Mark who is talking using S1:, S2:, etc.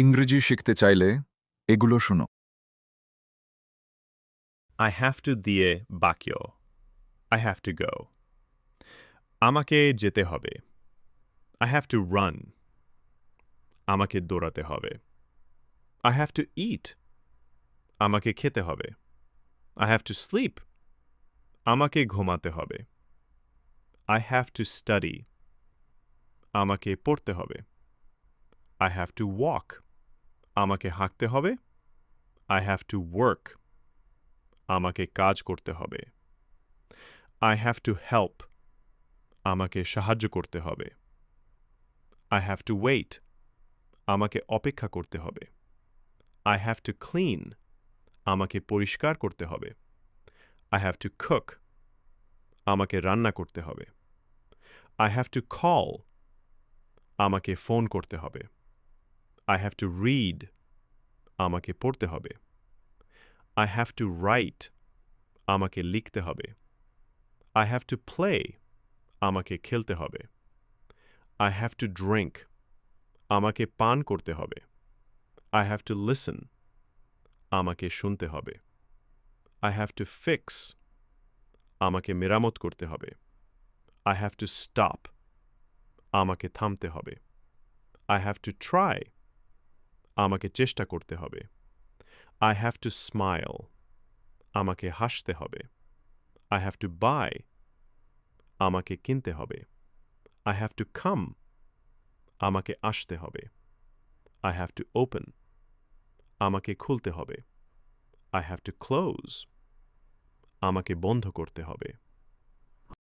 S1: ইংরেজি শিখতে চাইলে এগুলো শোনো
S2: I have to দিয়ে বাক্য I have to go. আমাকে যেতে হবে I have to run. আমাকে দৌড়াতে হবে I have to eat. আমাকে খেতে হবে I have to sleep. আমাকে ঘুমাতে হবে I have to study. আমাকে পড়তে হবে I have to walk. আমাকে হাঁকতে হবে I have to work. আমাকে কাজ করতে হবে I have to help. আমাকে সাহায্য করতে হবে I have to wait. আমাকে অপেক্ষা করতে হবে I have to clean. আমাকে পরিষ্কার করতে হবে I have to cook. আমাকে রান্না করতে হবে I have to call. আমাকে ফোন করতে হবে I have to read. আমাকে পড়তে হবে I have to write. আমাকে লিখতে হবে I have to play. আমাকে খেলতে হবে I have to drink. আমাকে পান করতে হবে I have to listen. আমাকে শুনতে হবে I have to fix. আমাকে মেরামত করতে হবে I have to stop. আমাকে থামতে হবে I have to try. আমাকে চেষ্টা করতে হবে। আই হ্যাভ টু স্মাইল আমাকে হাসতে হবে। আই হ্যাভ টু বাই আমাকে কিনতে হবে। আই হ্যাভ টু খাম আমাকে আসতে হবে। আই হ্যাভ টু ওপেন আমাকে খুলতে হবে। আই হ্যাভ টু ক্লোজ আমাকে বন্ধ করতে হবে।